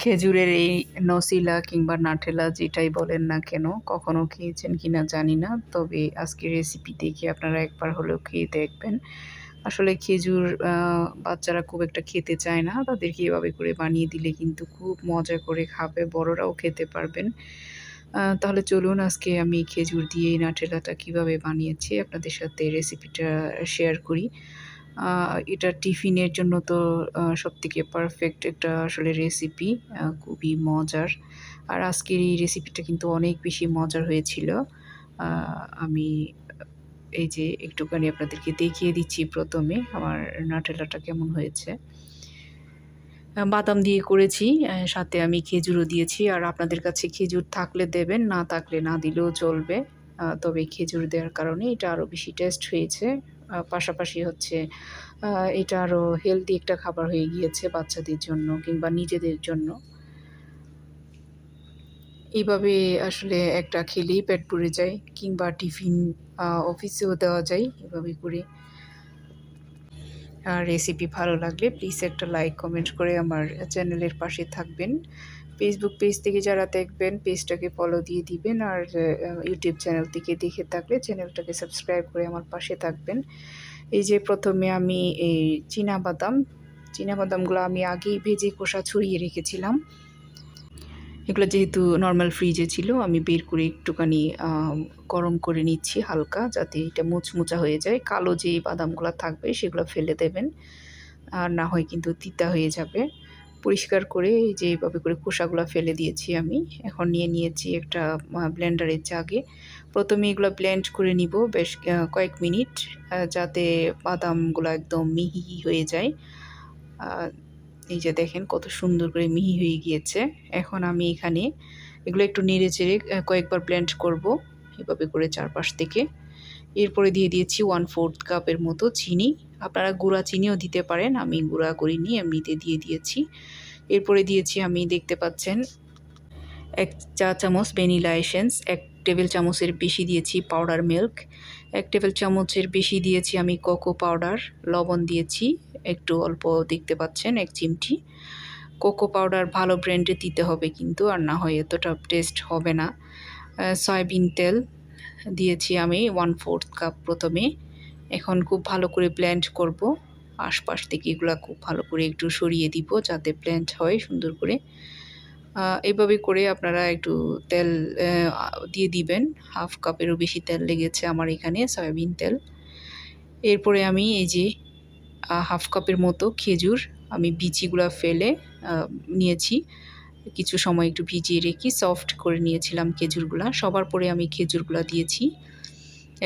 খেজুরের এই নসিলা কিংবা নাঠেলা যেটাই বলেন না কেন, কখনো খেয়েছেন কি না জানি না। তবে আজকে রেসিপি দেখে আপনারা একবার হলেও খেয়ে দেখবেন। আসলে খেজুর বাচ্চারা খুব একটা খেতে চায় না। তাদেরকে এভাবে করে বানিয়ে দিলে কিন্তু খুব মজা করে খাবে, বড়রাও খেতে পারবেন। তাহলে চলুন আজকে আমি খেজুর দিয়ে এই নাটেলাটা কীভাবে বানিয়েছি আপনাদের সাথে রেসিপিটা শেয়ার করি। এটা টিফিনের জন্য তো সবথেকে পারফেক্ট একটা আসলে রেসিপি খুবই মজার। আর আজকের এই রেসিপিটা কিন্তু অনেক বেশি মজার হয়েছিল। আমি এই যে একটুখানি আপনাদেরকে দেখিয়ে দিচ্ছি প্রথমে আমার নাটেলাটা কেমন হয়েছে। বাদাম দিয়ে করেছি সাথে আমি খেজুরও দিয়েছি। আর আপনাদের কাছে খেজুর থাকলে দেবেন, না থাকলে না দিলেও চলবে। তবে খেজুর দেওয়ার কারণে এটা আরও বেশি টেস্ট হয়েছে। পাশাপাশি হচ্ছে এটা আরও হেলদি একটা খাবার হয়ে গিয়েছে বাচ্চাদের জন্য কিংবা নিজেদের জন্য। এইভাবে আসলে একটা খেলেই পেট ভরে যায় কিংবা টিফিন অফিসেও দেওয়া যায় এভাবে করে। আর রেসিপি ভালো লাগলে প্লিজ একটা লাইক কমেন্ট করে আমার চ্যানেলের পাশে থাকবেন। ফেসবুক পেজ থেকে যারা দেখবেন পেজটাকে ফলো দিয়ে দিবেন আর ইউটিউব চ্যানেল থেকে দেখে থাকলে চ্যানেলটাকে সাবস্ক্রাইব করে আমার পাশে থাকবেন। এই যে প্রথমে আমি এই বাদাম বাদামগুলো আমি আগেই ভেজে খোসা ছড়িয়ে রেখেছিলাম। এগুলো যেহেতু নর্মাল ফ্রিজে ছিল, আমি বের করে একটুখানি গরম করে নিচ্ছি হালকা যাতে এটা মুচমুচা হয়ে যায়। কালো যে বাদামগুলো থাকবে সেগুলো ফেলে দেবেন, আর না হয় কিন্তু তিতা হয়ে যাবে। পরিষ্কার করে যে এইভাবে করে খোসাগুলো ফেলে দিয়েছি আমি। এখন নিয়ে নিয়েছি একটা ব্লেন্ডারের জাগে। প্রথমে এগুলো ব্লেন্ড করে নিব বেশ কয়েক মিনিট যাতে বাদামগুলো একদম মিহি হয়ে যায়। এই যে দেখেন কত সুন্দর করে মিহি হয়ে গিয়েছে। এখন আমি এখানে এগুলো একটু নেড়ে চেড়ে কয়েকবার ব্লেন্ড করব। এভাবে করে চারপাশ থেকে। এরপরে দিয়ে দিয়েছি ওয়ান ফোর্থ কাপের মতো চিনি। আপনারা গুঁড়া চিনিও দিতে পারেন, আমি গুঁড়া করিনি, এমনিতে দিয়ে দিয়েছি। এরপরে দিয়েছি আমি, দেখতে পাচ্ছেন, এক চা চামচ ভ্যানিলা এসেন্স, এক টেবিল চামচের বেশি দিয়েছি পাউডার মিল্ক, এক টেবিল চামচের বেশি দিয়েছি আমি কোকো পাউডার, লবণ দিয়েছি, একটু অল্প দেখতে পাচ্ছেন, এক চিমটি। কোকো পাউডার ভালো ব্র্যান্ডে দিতে হবে কিন্তু, আর না হয় এতটা টেস্ট হবে না। সয়াবিন তেল দিয়েছি আমি ওয়ান ফোর্থ কাপ প্রথমে। এখন খুব ভালো করে ব্ল্যান্ড করব। আশপাশ থেকে এগুলো খুব ভালো করে একটু সরিয়ে দিব যাতে ব্ল্যান্ড হয় সুন্দর করে। এইভাবে করে আপনারা একটু তেল দিয়ে দিবেন। হাফ কাপেরও বেশি তেল লেগেছে আমার এখানে সয়াবিন তেল। এরপরে আমি এই যে হাফ কাপের মতো খেজুর আমি বিচিগুলো ফেলে নিয়েছি। কিছু সময় একটু ভিজিয়ে রেখে সফট করে নিয়েছিলাম খেজুরগুলা। সবার পরে আমি খেজুরগুলা দিয়েছি।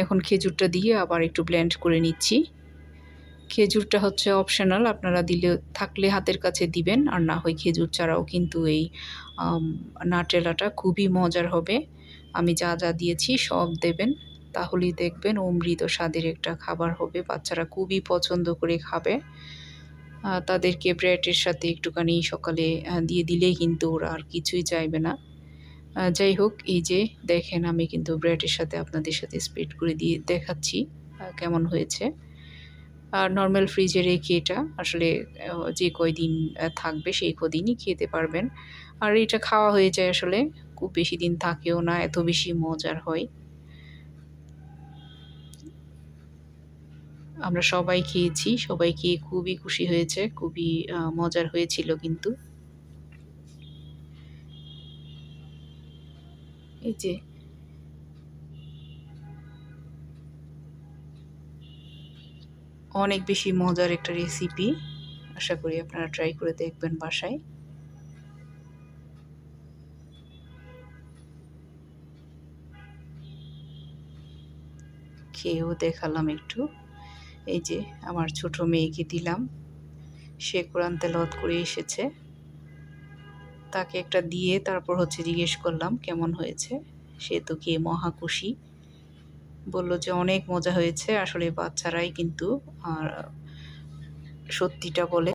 এখন খেজুরটা দিয়ে আবার একটু ব্লেন্ড করে নিচ্ছি। খেজুরটা হচ্ছে অপশনাল আপনারা দিলে, থাকলে হাতের কাছে দিবেন, আর না হয় খেজুর ছাড়াও কিন্তু এই নাটেলাটা খুবই মজার হবে। আমি যা যা দিয়েছি সব দেবেন। তাহলেই দেখবেন অমৃত স্বাদের একটা খাবার হবে। বাচ্চারা খুবই পছন্দ করে খাবে। তাদেরকে ব্রেডের সাথে একটুখানি সকালে দিয়ে দিলেই কিন্তু ওরা আর কিছুই চাইবে না। যাই হোক, এই যে দেখেন আমি কিন্তু ব্রেডের সাথে আপনাদের সাথে স্প্রেড করে দিয়ে দেখাচ্ছি কেমন হয়েছে। আর নর্মাল ফ্রিজে রেখে এটা, আসলে যে কয়দিন থাকবে সেই কদিনই খেতে পারবেন। আর এটা খাওয়া হয়ে যায় আসলে, খুব বেশি দিন থাকেও না, এত বেশি মজার হয়। আমরা সবাই খেয়েছি, সবাই খেয়ে খুবই খুশি হয়েছে, খুবই মজার হয়েছিল কিন্তু। এই যে। অনেক বেশি মজার একটা রেসিপি আশা করি আপনারা ট্রাই করে দেখবেন বাসায়। খেয়েও দেখালাম একটু। এই যে আমার ছোট মেয়েকে দিলাম। সে কোরআন তেলত করে এসেছে। তাকে একটা দিয়ে তারপর হচ্ছে জিজ্ঞেস করলাম, কেমন হয়েছে? সে তো কে মহাকুশি বলল যে, অনেক মজা হয়েছে। আসলে বাচ্চারাই কিন্তু, আর সত্যিটা বলে